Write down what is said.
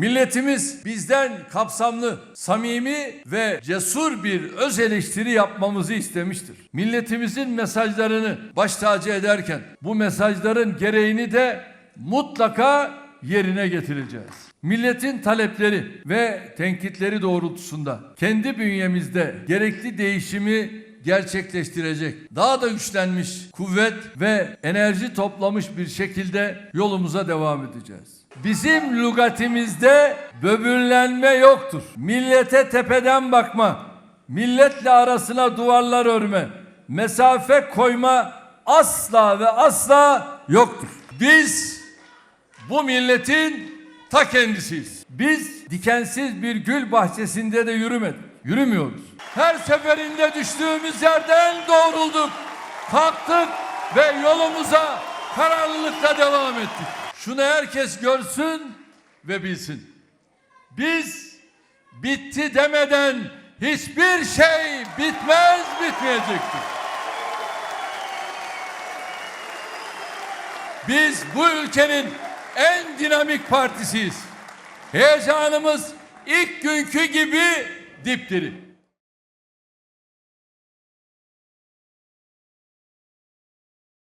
Milletimiz bizden kapsamlı, samimi ve cesur bir öz eleştiri yapmamızı istemiştir. Milletimizin mesajlarını baş tacı ederken bu mesajların gereğini de mutlaka yerine getireceğiz. Milletin talepleri ve tenkitleri doğrultusunda kendi bünyemizde gerekli değişimi gerçekleştirecek, daha da güçlenmiş, kuvvet ve enerji toplamış bir şekilde yolumuza devam edeceğiz. Bizim lügatimizde böbürlenme yoktur. Millete tepeden bakma, milletle arasına duvarlar örme, mesafe koyma asla ve asla yoktur. Biz bu milletin ta kendisiyiz. Biz dikensiz bir gül bahçesinde de yürümedik. Yürümüyoruz. Her seferinde düştüğümüz yerden doğrulduk. Kalktık ve yolumuza kararlılıkla devam ettik. Şunu herkes görsün ve bilsin. Biz bitti demeden hiçbir şey bitmez bitmeyecektir. Biz bu ülkenin en dinamik partisiyiz. Heyecanımız ilk günkü gibi dipdiri.